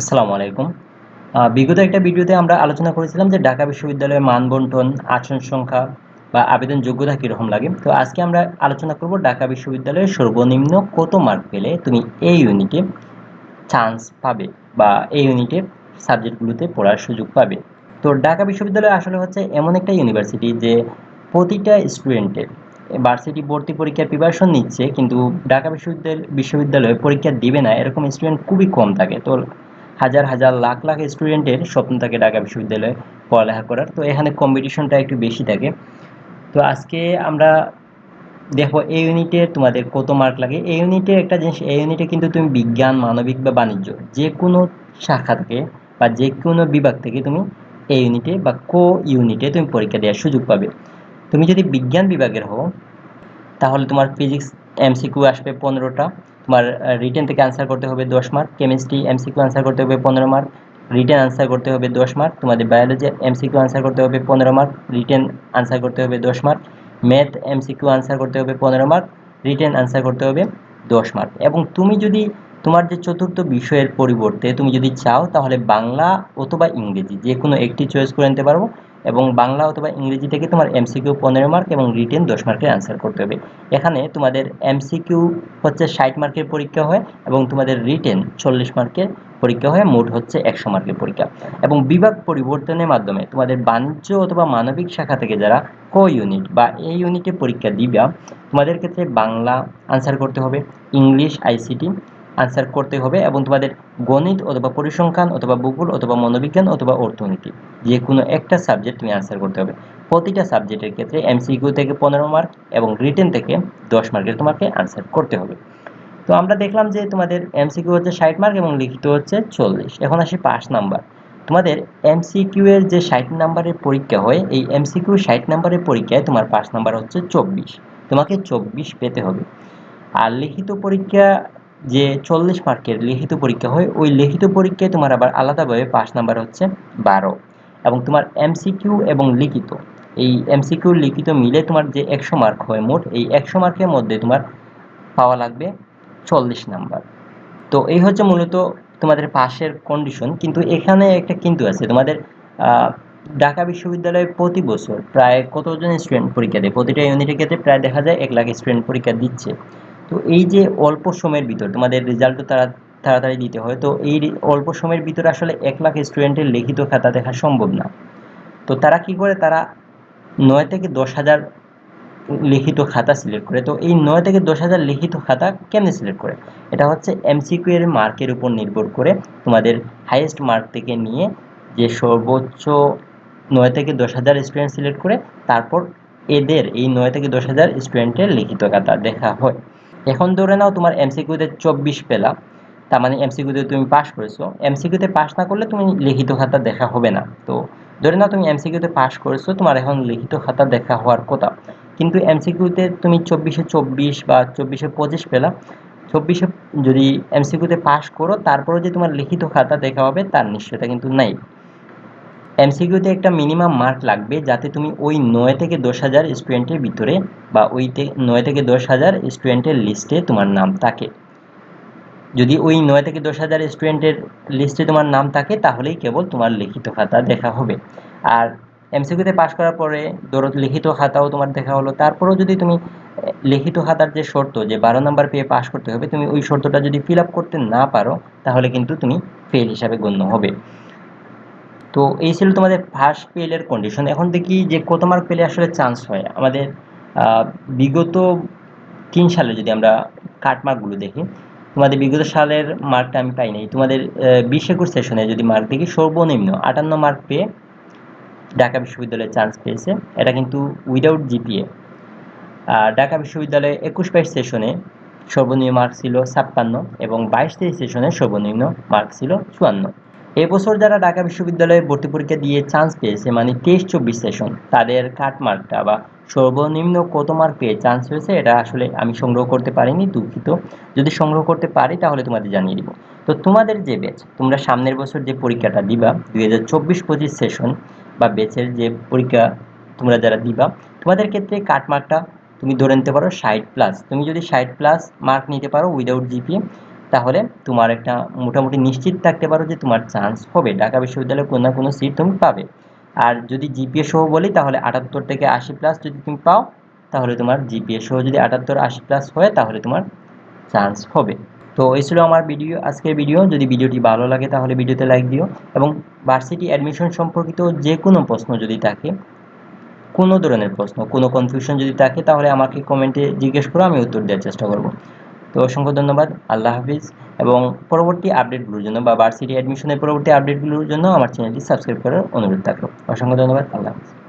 আসসালামু আলাইকুম। বিগত একটা ভিডিওতে আমরা আলোচনা করেছিলাম যে ঢাকা বিশ্ববিদ্যালয়ের মান বন্টন আসন সংখ্যা বা আবেদন যোগ্যতা কীরকম লাগে। তো আজকে আমরা আলোচনা করব ঢাকা বিশ্ববিদ্যালয়ের সর্বনিম্ন কত মার্ক পেলে তুমি এই ইউনিটে চান্স পাবে বা এই ইউনিটে সাবজেক্টগুলোতে পড়ার সুযোগ পাবে। তো ঢাকা বিশ্ববিদ্যালয় আসলে হচ্ছে এমন একটা ইউনিভার্সিটি যে প্রতিটা স্টুডেন্টের ভার্সিটি ভর্তি পরীক্ষার প্রিপারেশন নিচ্ছে, কিন্তু ঢাকা বিশ্ববিদ্যালয় বিশ্ববিদ্যালয়ে পরীক্ষা দিবে না, এরকম স্টুডেন্ট খুবই কম থাকে। তো হাজার হাজার লাখ লাখ স্টুডেন্টের স্বপ্ন থাকে ঢাকা বিশ্ববিদ্যালয়ে পড়ালেখা করার। তো এখানে কম্পিটিশনটা একটু বেশি থাকে। তো আজকে আমরা দেখো এই ইউনিটে তোমাদের কত মার্ক লাগে। এই ইউনিটে একটা জিনিস এই ইউনিটে কিন্তু তুমি বিজ্ঞান, মানবিক বা বাণিজ্য, যে কোনো শাখা থেকে বা যে কোনো বিভাগ থেকে তুমি এই ইউনিটে বা কো ইউনিটে তুমি পরীক্ষা দেওয়ার সুযোগ পাবে। তুমি যদি বিজ্ঞান বিভাগের হও, তাহলে তোমার ফিজিক্স এমসিকিউ আসবে পনেরোটা। তোমার রিটেন থেকে আনসার করতে হবে দশ মার্ক কেমিস্ট্রি এমসিকিউ আনসার করতে হবে পনেরো মার্ক রিটেন আনসার করতে হবে দশ মার্ক তোমাদের বায়োলজি এমসিকিউ আনসার করতে হবে পনেরো মার্ক রিটেন আনসার করতে হবে দশ মার্ক ম্যাথ এমসিকিউ আনসার করতে হবে পনেরো মার্ক রিটেন আনসার করতে হবে দশ মার্ক এবং তুমি যদি তোমার যে চতুর্থ বিষয়ের পরিবর্তে তুমি যদি চাও তাহলে বাংলা অথবা ইংরেজি যে কোনো একটি চয়েস করে নিতে পারব এবং বাংলা অথবা ইংরেজি থেকে তোমার এমসিকিউ পনেরো মার্ক এবং রিটেন দশ মার্কের অ্যান্সার করতে হবে। এখানে তোমাদের এমসিকিউ হচ্ছে ষাট মার্কের পরীক্ষা হয় এবং তোমাদের রিটেন চল্লিশ মার্কের পরীক্ষা হয়, মোট হচ্ছে একশো মার্কের পরীক্ষা। এবং বিভাগ পরিবর্তনের মাধ্যমে তোমাদের বাণিজ্য অথবা মানবিক শাখা থেকে যারা ক ইউনিট বা এই ইউনিটে পরীক্ষা দিবা, তোমাদের ক্ষেত্রে বাংলা আনসার করতে হবে ইংলিশ আইসিটি আনসার করতে হবে এবং তোমাদের গণিত অথবা পরিসংখ্যান অথবা ভূগোল অথবা মনোবিজ্ঞান অথবা অর্থনীতি যে কোনো একটা সাবজেক্ট তুমি আনসার করতে হবে। প্রতিটা সাবজেক্টের ক্ষেত্রে এমসিকিউ থেকে পনেরো মার্ক এবং রিটেন থেকে দশ মার্কের তোমাকে আনসার করতে হবে। তো আমরা দেখলাম যে তোমাদের এমসিকিউ হচ্ছে ষাট মার্ক এবং লিখিত হচ্ছে চল্লিশ। এখন আসি পাঁচ নাম্বার তোমাদের এমসিকিউ এর যে ষাট নাম্বারের পরীক্ষা হয়, এই এমসিকিউ ষাট নাম্বারের পরীক্ষায় তোমার পাঁচ নাম্বার হচ্ছে চব্বিশ। তোমাকে চব্বিশ পেতে হবে। আর লিখিত পরীক্ষা যে চল্লিশ মার্কের লিখিত পরীক্ষা হয়, ওই লিখিত পরীক্ষায় তোমার আবার আলাদাভাবে পাঁচ নাম্বার হচ্ছে বারো এবং তোমার এমসিকিউ এবং লিখিত। এই এমসিকিউ লিখিত মিলে তোমার যে একশো মার্ক হয় মোট, এই একশো মার্কের মধ্যে তোমার পাওয়া লাগবে চল্লিশ নাম্বার। তো এই হচ্ছে মূলত তোমাদের পাশের কন্ডিশন কিন্তু এখানে একটা কিন্তু আছে, তোমাদের ঢাকা বিশ্ববিদ্যালয়ে প্রতি বছর প্রায় কতজন স্টুডেন্ট পরীক্ষা দেয়? প্রতিটা ইউনিটের ক্ষেত্রে প্রায় দেখা যায় এক লাখ স্টুডেন্ট পরীক্ষা দিচ্ছে। তো এই যে অল্প সময়ের ভিতর, তোমাদের রেজাল্টও তারা তাড়াতাড়ি দিতে হয়, তো এই অল্প সময়ের ভিতরে আসলে এক লাখ স্টুডেন্টের লিখিত খাতা দেখা সম্ভব না। তো তারা কি করে? তারা নয় থেকে দশ হাজার লিখিত খাতা সিলেক্ট করে। তো এই নয় থেকে দশ হাজার লিখিত খাতা কেমনে সিলেক্ট করে? এটা হচ্ছে এমসিকিউ এর মার্কের উপর নির্ভর করে তোমাদের হাইয়েস্ট মার্ক থেকে নিয়ে যে সর্বোচ্চ নয় থেকে দশ হাজার স্টুডেন্ট সিলেক্ট করে, তারপর এদের এই নয় থেকে দশ হাজার স্টুডেন্টের লিখিত খাতা দেখা হয়। এখন ধরে নাও তোমার এমসিকিউতে চব্বিশ পেলা তার মানে এমসিকিউতে তুমি পাস করেছ। এমসিকিউতে পাস না করলে তুমি লিখিত খাতা দেখা হবে না। তো ধরে নাও তুমি এমসিকিউতে পাস করেছ, তোমার এখন লিখিত খাতা দেখা হওয়ার কথা। কিন্তু এমসিকিউতে তুমি চব্বিশে চব্বিশ বা চব্বিশে পঁচিশ পেলা চব্বিশে যদি এমসিকিউতে পাস করো তারপরে যে তোমার লিখিত খাতা দেখা হবে, তার নিশ্চয়তা কিন্তু নাই। এমসিকিউতে একটা মিনিমাম মার্ক লাগবে যাতে তুমি ওই নয় থেকে দশ হাজার স্টুডেন্টের ভিতরে বা ওই নয় থেকে দশ হাজার স্টুডেন্টের লিস্টে তোমার নাম থাকে। যদি ওই নয় থেকে দশ হাজার স্টুডেন্টের লিস্টে তোমার নাম থাকে, তাহলেই কেবল তোমার লিখিত খাতা দেখা হবে। আর এমসিকিউতে পাশ করার পরে ধরো লিখিত খাতাও তোমার দেখা হলো। তারপরেও যদি তুমি লিখিত খাতার যে শর্ত, যে বারো নাম্বার পেয়ে পাশ করতে হবে, তুমি ওই শর্তটা যদি ফিল আপ করতে না পারো, তাহলে কিন্তু তুমি ফেল হিসাবে গণ্য হবে। তো এই ছিল তোমাদের ফার্স্ট পেলের কন্ডিশন এখন দেখি যে কত মার্ক পেলে আসলে চান্স হয়। আমাদের বিগত তিন সালে যদি আমরা কাটমার্কগুলো দেখি, তোমাদের বিগত সালের মার্কটা আমি পাই নাই। তোমাদের বিশ একুশ সেশনে যদি মার্ক দেখি, সর্বনিম্ন আটান্ন মার্ক পেয়ে ঢাকা বিশ্ববিদ্যালয়ে চান্স পেয়েছে। এটা কিন্তু উইদাউট জিপিএ আর ঢাকা বিশ্ববিদ্যালয়ে একুশ বাইশ সেশনে সর্বনিম্ন মার্ক ছিল ছাপ্পান্ন এবং বাইশ তেইশ সেশনে সর্বনিম্ন মার্ক ছিল চুয়ান্ন। এবছর যারা ঢাকা বিশ্ববিদ্যালয়ে ভর্তি পরীক্ষা দিয়ে চান্স পেয়েছে মানে তেইশ চব্বিশ সেশন তাদের কাট মার্কটা বা সর্বনিম্ন কত মার্ক পেয়ে চান্স হয়েছে, এটা আসলে আমি সংগ্রহ করতে পারিনি, দুঃখিত। যদি সংগ্রহ করতে পারি, তাহলে তোমাদের জানিয়ে দিব। তো তোমাদের যে ব্যাচ তোমরা সামনের বছর যে পরীক্ষাটা দিবা, দুই হাজার চব্বিশ পঁচিশ সেশন বা ব্যাচের যে পরীক্ষা তোমরা যারা দিবা, তোমাদের ক্ষেত্রে কাট মার্কটা তুমি ধরে নিতে পারো ষাট প্লাস তুমি যদি ষাট প্লাস মার্ক নিতে পারো উইদাউট জিপিএ তাহলে তোমার একটা মোটামুটি নিশ্চিত থাকতে পারো যে তোমার চান্স হবে। ঢাকা বিশ্ববিদ্যালয়ে কোনো না কোনো সিট তুমি পাবে। আর যদি জিপিএ সহ বলি, তাহলে আটাত্তর থেকে আশি প্লাস যদি তুমি পাও, তাহলে তোমার জিপিএ সহ যদি আটাত্তর, আশি প্লাস হয়, তাহলে তোমার চান্স হবে। তো এই ছিল আমার ভিডিও আজকের ভিডিও যদি ভিডিওটি ভালো লাগে, তাহলে ভিডিওতে লাইক দিও। এবং ভার্সিটি অ্যাডমিশন সম্পর্কিত যে কোনো প্রশ্ন যদি থাকে, কোনো ধরনের প্রশ্ন, কোনো কনফিউশন যদি থাকে, তাহলে আমাকে কমেন্টে জিজ্ঞেস করো, আমি উত্তর দেওয়ার চেষ্টা করব। তো অসংখ্য ধন্যবাদ, আল্লাহ হাফিজ। এবং পরবর্তী আপডেটগুলোর জন্য বা ভার্সিটি অ্যাডমিশনের পরবর্তী আপডেটগুলোর জন্য আমার চ্যানেলটি সাবস্ক্রাইব করার অনুরোধ থাকল। অসংখ্য ধন্যবাদ, আল্লাহ হাফিজ।